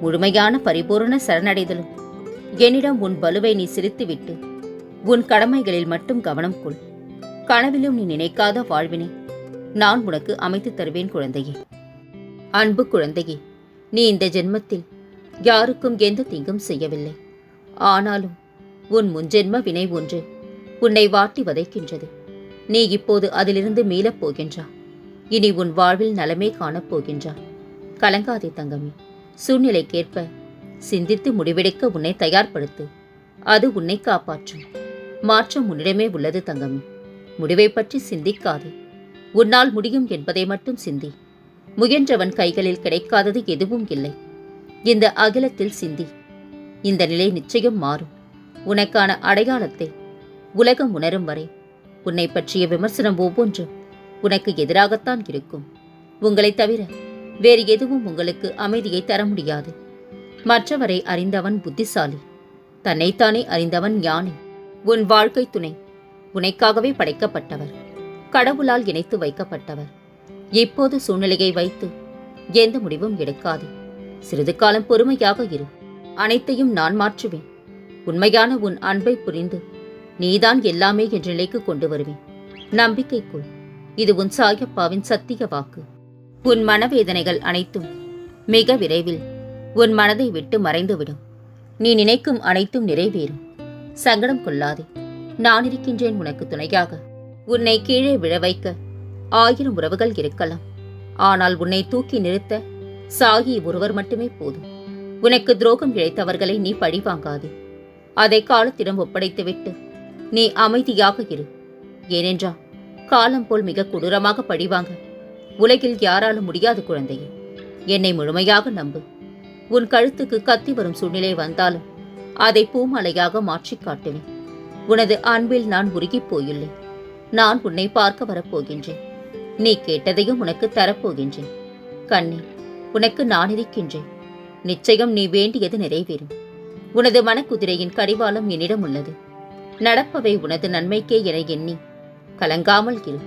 முழுமையான பரிபூரண சரணடைதலும். என்னிடம் உன் பலுவை நீ சிரித்துவிட்டு உன் கடமைகளில் மட்டும் கவனம் கொள். கனவிலும் நீ நினைக்காத வாழ்வினை நான் உனக்கு அமைத்துத் தருவேன் குழந்தையே. அன்பு குழந்தையே நீ இந்த ஜென்மத்தில் யாருக்கும் எந்த தீங்கும் செய்யவில்லை. ஆனாலும் உன் முன்ஜென்ம வினை ஒன்று உன்னை வாட்டி வதைக்கின்றது. நீ இப்போது அதிலிருந்து மீளப் போகின்றா. இனி உன் வாழ்வில் நலமே காணப் போகின்றா. கலங்காதே தங்கமே. சூழ்நிலைக்கேற்ப சிந்தித்து முடிவெடுக்க உன்னை தயார்படுத்து. அது உன்னை காப்பாற்றும். மாற்றம் உன்னிடமே உள்ளது தங்கமே. முடிவை பற்றி சிந்திக்காதே. உன்னால் முடியும் என்பதை மட்டும் சிந்தி. முயன்றவன் கைகளில் கிடைக்காதது எதுவும் இல்லை. இந்த அகிலத்தில் சிந்தி. இந்த நிலை நிச்சயம் மாறும். உனக்கான அடையாளத்தை உலகம் உணரும் வரை உன்னை பற்றிய விமர்சனம் ஒவ்வொன்றும் உனக்கு எதிராகத்தான் இருக்கும். உங்களைத் தவிர வேறு எதுவும் உங்களுக்கு அமைதியை தர முடியாது. மற்றவரை அறிந்தவன் புத்திசாலி. தன்னைத்தானே அறிந்தவன் ஞானி. உன் வாழ்க்கை துணை. உனக்காகவே படைக்கப்பட்டவர். கடவுளால் இணைத்து வைக்கப்பட்டவர். இப்போது சூழ்நிலையை வைத்து எந்த முடிவும் எடுக்காது. சிறிது காலம் பொறுமையாக இரு. அனைத்தையும் நான் மாற்றுவேன். உண்மையான உன் அன்பை புரிந்து நீதான் எல்லாமே என்ற நிலைக்கு கொண்டு வருவேன். நம்பிக்கைக்குள் இது உன் சாயப்பாவின் சத்திய வாக்கு. உன் மனவேதனைகள் அனைத்தும் மிக விரைவில் உன் மனதை விட்டு மறைந்துவிடும். நீ நினைக்கும் அனைத்தும் நிறைவேறும். சங்கடம் கொள்ளாதே. நான் இருக்கின்றேன் உனக்கு துணையாக. உன்னை கீழே விழ வைக்க ஆயிரம் உறவுகள் இருக்கலாம். ஆனால் உன்னை தூக்கி நிறுத்த சாகி ஒருவர் மட்டுமே போதும். உனக்கு துரோகம் இழைத்தவர்களை நீ பழிவாங்காதே. அதை காலத்திடம் ஒப்படைத்துவிட்டு நீ அமைதியாக இரு. ஏனென்றால் காலம் போல் மிக கொடூரமாக பழிவாங்க உலகில் யாராலும் முடியாது குழந்தையே. என்னை முழுமையாக நம்பு. உன் கழுத்துக்கு கத்தி வரும் சூழ்நிலை வந்தாலும் அதை பூமலையாக மாற்றிக் காட்டுவேன். உனது அன்பில் நான் உருகிப் போயுள்ளேன். நான் உன்னை பார்க்க வரப்போகின்றேன். நீ கேட்டதையும் உனக்கு தரப்போகின்றேன். கண்ணே உனக்கு நான் இருக்கின்றேன். நிச்சயம் நீ வேண்டியது நிறைவேறும். உனது மனக்குதிரையின் கடிவாளம் என்னிடம் உள்ளது. நடப்பவை உனது நன்மைக்கே என எண்ணி கலங்காமல் இரு.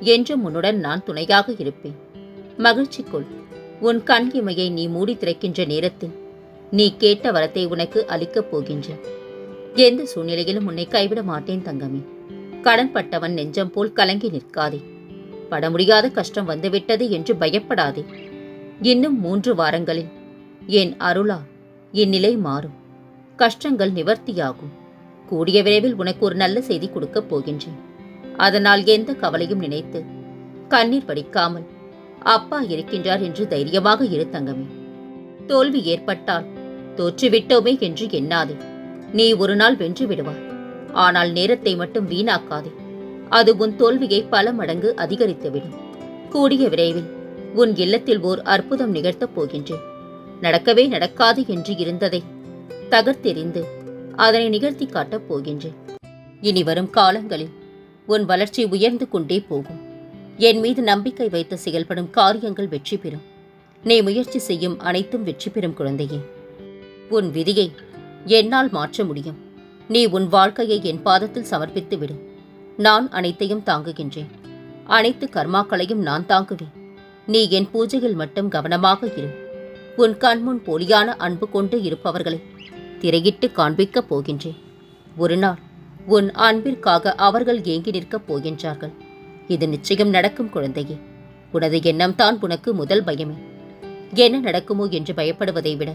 என்றும் உன்னுடன் நான் துணையாக இருப்பேன். மகிழ்ச்சி கொள் உன் கண் இமையை நீ மூடி திறக்கின்ற நேரத்தில் நீ கேட்ட வரத்தை உனக்கு அளிக்கப் போகின்றேன். எந்த சூழ்நிலையிலும் உன்னை கைவிட மாட்டேன் தங்கமே. கடன்பட்டவன் நெஞ்சம் போல் கலங்கி நிற்காதே. பட முடியாத கஷ்டம் வந்துவிட்டது என்று பயப்படாதே. இன்னும் மூன்று வாரங்களில் என் அருளா இந்நிலை மாறும். கஷ்டங்கள் நிவர்த்தியாகும். கூடிய விரைவில் உனக்கு ஒரு நல்ல செய்தி கொடுக்கப் போகின்றேன். அதனால் எந்த கவலையும் நினைத்து கண்ணீர் வடிக்காமல் அப்பா இருக்கின்றார் என்று தைரியமாக இரு தங்கமே. தோல்வி ஏற்பட்டால் தோற்றுவிட்டோமே என்று எண்ணாதே. நீ ஒரு நாள் வென்று விடுவாய். ஆனால் நேரத்தை மட்டும் வீணாக்காதே. அது உன் தோல்வியை பல மடங்கு அதிகரித்துவிடும். கூடிய விரைவில் உன் இல்லத்தில் ஓர் அற்புதம் நிகழ்த்தப் போகின்றேன். நடக்கவே நடக்காது என்று இருந்ததை தகர்த்தெறிந்து அதனை நிகழ்த்தி காட்டப் போகின்றேன். இனி வரும் காலங்களில் உன் வளர்ச்சி உயர்ந்து கொண்டே போகும். என் மீது நம்பிக்கை வைத்து செயல்படும் காரியங்கள் வெற்றி பெறும். நீ முயற்சி செய்யும் அனைத்தும் வெற்றி பெறும் குழந்தையே. உன் விதியை என்னால் மாற்ற முடியும். நீ உன் வாழ்க்கையை என் பாதத்தில் சமர்ப்பித்து விடு. நான் அனைத்தையும் தாங்குகின்றேன். அனைத்து கர்மாக்களையும் நான் தாங்குவேன். நீ என் பூஜையில் மட்டும் கவனமாக இரு. உன் கண்முன் போலியான அன்பு கொண்டு இருப்பவர்களை திரையிட்டு காண்பிக்கப் போகின்றேன். ஒரு நாள் உன் அன்பிற்காக அவர்கள் ஏங்கி நிற்கப் போகின்றார்கள். இது நிச்சயம் நடக்கும் குழந்தையே. உனது எண்ணம் தான் உனக்கு முதல் பயமே. என்ன நடக்குமோ என்று பயப்படுவதை விட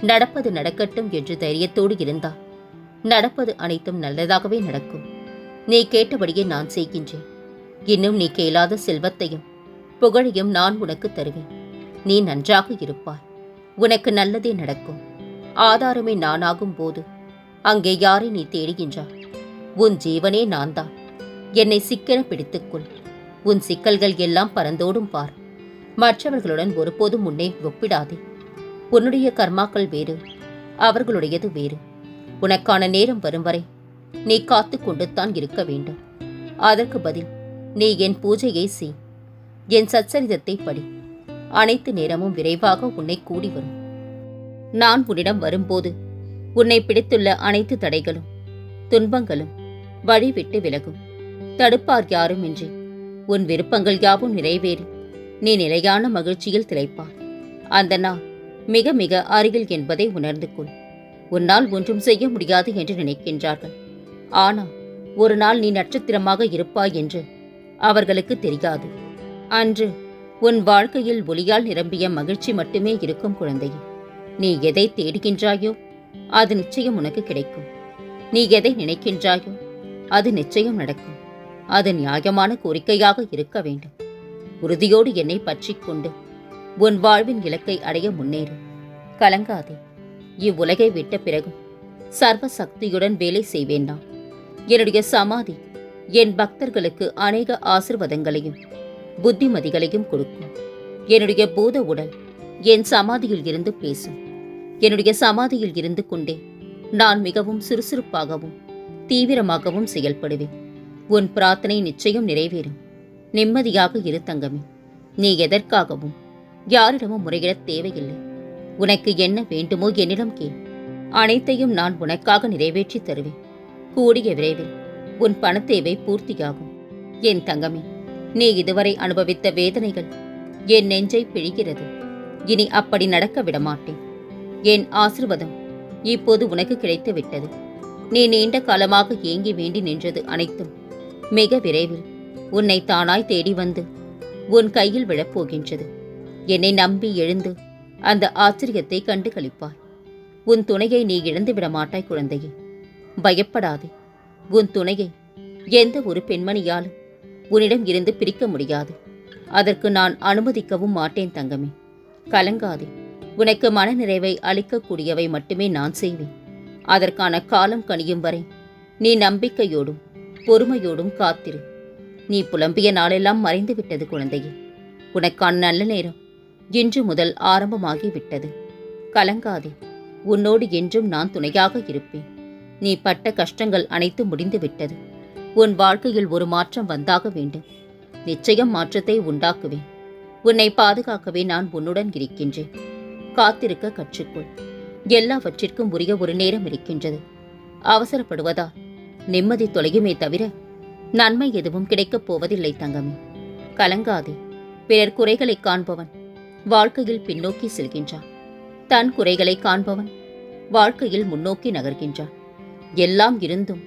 நடப்பது நடக்கட்டும் என்று தைரியத்தோடு இருந்தால் நடப்பது அனைத்தும் நல்லதாகவே நடக்கும். நீ கேட்டபடியே நான் செய்கின்றேன். இன்னும் நீ கேளாத செல்வத்தையும் புகழையும் நான் உனக்கு தருவேன். நீ நன்றாக இருப்பாய். உனக்கு நல்லதே நடக்கும். ஆதாரமே நானாகும் போது அங்கே யாரை நீ தேடுகின்றாய் உன் ஜீவனே நான் தான் என்னை சிக்கென பிடித்துக்கொள். உன் சிக்கல்கள் எல்லாம் பறந்தோடும் பார். மற்றவர்களுடன் ஒருபோதும் உன்னை ஒப்பிடாதே. உன்னுடைய கர்மாக்கள் வேறு அவர்களுடையது வேறு. உனக்கான நேரம் வரும் வரை நீ காத்து கொண்டுத்தான் இருக்க வேண்டும். அதற்கு பதில் நீ என் பூஜையை செய். என் சச்சரிதத்தை படி. அனைத்து நேரமும் விரைவாக உன்னை கூடி வரும். நான் உன்னிடம் வரும்போது உன்னை பிடித்துள்ள அனைத்து தடைகளும் துன்பங்களும் வழிவிட்டு விலகும். தடுப்பார் யாரும் இன்றி. உன் விருப்பங்கள் யாவும் நிறைவேறி. நீ நிலையான மகிழ்ச்சியில் திளைப்பார் அந்த நாள் மிக மிக அருகில் என்பதை உணர்ந்து கொள். உன்னால் ஒன்றும் செய்ய முடியாது என்று நினைக்கின்றார்கள். ஆனால் ஒரு நாள் நீ நட்சத்திரமாக இருப்பாய் என்று அவர்களுக்கு தெரியாது. அன்று உன் வாழ்க்கையில் ஒளியால் நிரம்பிய மகிழ்ச்சி மட்டுமே இருக்கும் குழந்தையே. நீ எதை தேடுகின்றாயோ அது நிச்சயம் உனக்கு கிடைக்கும். நீ எதை நினைக்கின்றாயோ அது நிச்சயம் நடக்கும். அது நியாயமான கோரிக்கையாக இருக்க வேண்டும். உறுதியோடு என்னை பற்றிக் கொண்டு உன் வாழ்வின் இலக்கை அடைய முன்னேறு. கலங்காதே. இவ்வுலகை விட்ட பிறகும் சர்வ சக்தியுடன் வேலை செய்வேன் நான். என்னுடைய சமாதி என் பக்தர்களுக்கு அநேக ஆசிர்வாதங்களையும் புத்திமதிகளையும் கொடுக்கும். என்னுடைய பூத உடல் என் சமாதியில் இருந்து பேசும். என்னுடைய சமாதியில் இருந்து கொண்டே நான் மிகவும் சுறுசுறுப்பாகவும் தீவிரமாகவும் செயல்படுவேன். உன் பிரார்த்தனை நிச்சயம் நிறைவேறும். நிம்மதியாக இரு தங்கமே. நீ எதற்காகவும் யாரிடமும் முறையிடத் தேவையில்லை. உனக்கு என்ன வேண்டுமோ என்னிடம் கேள். அனைத்தையும் நான் உனக்காக நிறைவேற்றி தருவேன். கூடிய விரைவில் உன் பணத்தேவை பூர்த்தியாகும். என் தங்கமே நீ இதுவரை அனுபவித்த வேதனைகள் என் நெஞ்சை பிழிகிறது. இனி அப்படி நடக்க விடமாட்டேன். என் ஆசிர்வாதம் இப்போது உனக்கு கிடைத்து விட்டது நீ நீண்ட காலமாக ஏங்கி வேண்டி நின்றது அனைத்தும். மிக விரைவில் உன்னை தானாய் தேடி வந்து உன் கையில் விழப்போகின்றது. என்னை நம்பி எழுந்து அந்த ஆச்சரியத்தை கண்டு கழிப்பாய் உன் துணையை நீ இழந்து விட மாட்டாய் குழந்தையே. பயப்படாதே. உன் துணையை எந்த ஒரு பெண்மணியாலும் உன்னிடம் இருந்து பிரிக்க முடியாது. அதற்கு நான் அனுமதிக்கவும் மாட்டேன் தங்கமே. கலங்காதே. உனக்கு மனநிறைவை அளிக்கக்கூடியவை மட்டுமே நான் செய்வேன். அதற்கான காலம் கனியும் வரை நீ நம்பிக்கையோடும் பொறுமையோடும் காத்திரு. நீ புலம்பிய நாளெல்லாம் மறைந்து விட்டது குழந்தையே. உனக்கான நல்ல நேரம் இன்று முதல் ஆரம்பமாகி விட்டது கலங்காதே. உன்னோடு என்றும் நான் துணையாக இருப்பேன். நீ பட்ட கஷ்டங்கள் அனைத்தும் முடிந்து விட்டது உன் வாழ்க்கையில் ஒரு மாற்றம் வந்தாக வேண்டும். நிச்சயம் மாற்றத்தை உண்டாக்குவேன். உன்னை பாதுகாக்கவே நான் உன்னுடன் இருக்கின்றேன். காத்திருக்க கற்றுக்கொள். எல்லாவற்றிற்கும் உரிய ஒரு நேரம் இருக்கின்றது. அவசரப்படுவதால் நிம்மதி தொலையுமே தவிர நன்மை எதுவும் கிடைக்கப் போவதில்லை தங்கமே. கலங்காதே. பிறர் குறைகளை காண்பவன் வாழ்க்கையில் பின்னோக்கி செல்கின்றான். தன் குறைகளை காண்பவன் வாழ்க்கையில் முன்னோக்கி நகர்கின்றான். எல்லாம் இருந்தும்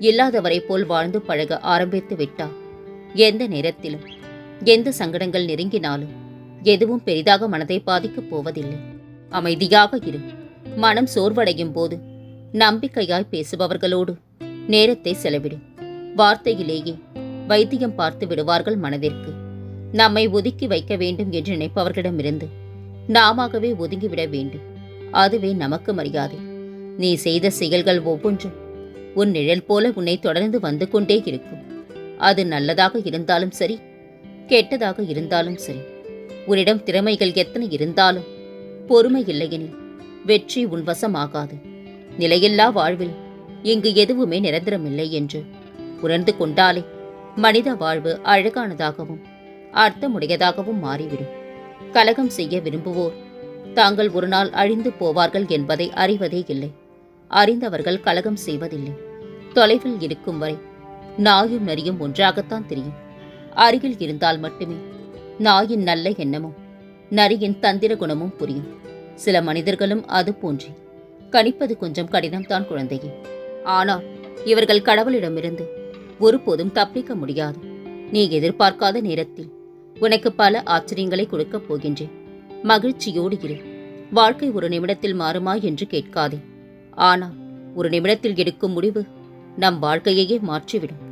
இல்லாதவரை போல் வாழ்ந்து பழக ஆரம்பித்து விட்டார். எந்த நேரத்திலும் எந்த சங்கடங்கள் நெருங்கினாலும் எதுவும் பெரிதாக மனதை பாதிக்கப் போவதில்லை. அமைதியாக இரு. மனம் சோர்வடையும் போது நம்பிக்கையாய் பேசுபவர்களோடு நேரத்தை செலவிடு. வார்த்தையிலேயே வைத்தியம் பார்த்து விடுவார்கள் மனதிற்கு. நம்மை ஒதுக்கி வைக்க வேண்டும் என்று நினைப்பவர்களிடமிருந்து நாமாகவே ஒதுங்கிவிட வேண்டும். அதுவே நமக்கு மரியாதை. நீ செய்த செயல்கள் ஒவ்வொன்றும் உன் நிழல் போல உன்னை தொடர்ந்து வந்து கொண்டே இருக்கும். அது நல்லதாக இருந்தாலும் சரி கெட்டதாக இருந்தாலும் சரி. உன்னிடம் திறமைகள் எத்தனை இருந்தாலும் பொறுமை இல்லையெனில் வெற்றி உன் வசமாகாது. நிலையில்லா வாழ்வில் இங்கு எதுவுமே நிரந்தரமில்லை என்று உணர்ந்து கொண்டாலே மனித வாழ்வு அழகானதாகவும் அர்த்தமுடையதாகவும் மாறிவிடும். கலகம் செய்ய விரும்புவோர் தாங்கள் ஒரு நாள் அழிந்து போவார்கள் என்பதை அறிவதே இல்லை. அறிந்தவர்கள் கலகம் செய்வதில்லை. தொலைவில் இருக்கும் வரை நாயும் நரியும் ஒன்றாகத்தான் தெரியும். அருகில் இருந்தால் மட்டுமே நாயின் நல்ல எண்ணமும் நரியின் தந்திர குணமும் புரியும். சில மனிதர்களும் அது போன்றே. கணிப்பது கொஞ்சம் கடினம்தான் குழந்தையே. ஆனால் இவர்கள் கடவுளிடமிருந்து ஒருபோதும் தப்பிக்க முடியாது. நீ எதிர்பார்க்காத நேரத்தில் உனக்கு பல ஆச்சரியங்களை கொடுக்கப் போகின்றேன். மகிழ்ச்சியோடு இரு. வாழ்க்கை ஒரு நிமிடத்தில் மாறுமா என்று கேட்காதே. ஆனால் ஒரு நிமிடத்தில் எடுக்கும் முடிவு நம் வாழ்க்கையையே மாற்றிவிடும்.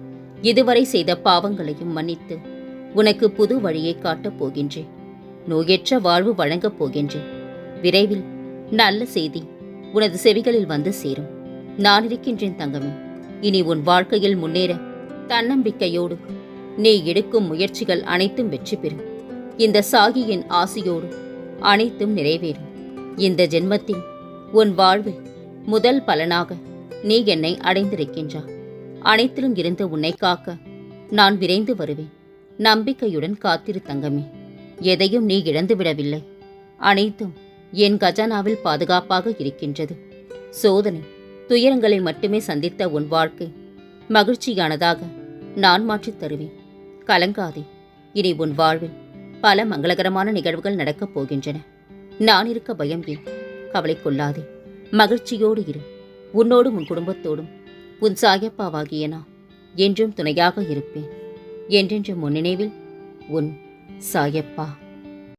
இதுவரை செய்த பாவங்களையும் மன்னித்து உனக்கு புது வழியை காட்டப் போகின்றேன். நோயற்ற வாழ்வு வழங்கப் போகின்றேன். விரைவில் நல்ல செய்தி உனது செவிகளில் வந்து சேரும். நான் இருக்கின்றேன் தங்கமே. இனி உன் வாழ்க்கையில் முன்னேற தன்னம்பிக்கையோடு நீ எடுக்கும் முயற்சிகள் அனைத்தும் வெற்றி பெறும். இந்த சாகியின் ஆசையோடு அனைத்தும் நிறைவேறும். இந்த ஜென்மத்தில் உன் வாழ்வில் முதல் பலனாக நீ என்னை அடைந்திருக்கின்றாய். அனைத்திலும் இருந்து உன்னை காக்க நான் விரைந்து வருவேன். நம்பிக்கையுடன் காத்திரு தங்கமே. எதையும் நீ இழந்து விடவில்லை அனைத்தும் என் கஜானாவில் பாதுகாப்பாக இருக்கின்றது. சோதனை துயரங்களை மட்டுமே சந்தித்த உன் வாழ்க்கை. மகிழ்ச்சியானதாக நான் மாற்றித் தருவேன். கலங்காதே இனி உன் வாழ்வில் பல மங்களகரமான நிகழ்வுகள் நடக்கப் போகின்றன. நான் இருக்க பயம் ஏன்? கவலை கொள்ளாதே. மகிழ்ச்சியோடு இரு. உன்னோடும் உன் குடும்பத்தோடும். உன் சாயப்பாவாகிய நான் என்றும் துணையாக இருப்பேன். என்றென்றும் உன் நினைவில் உன் சாயப்பா.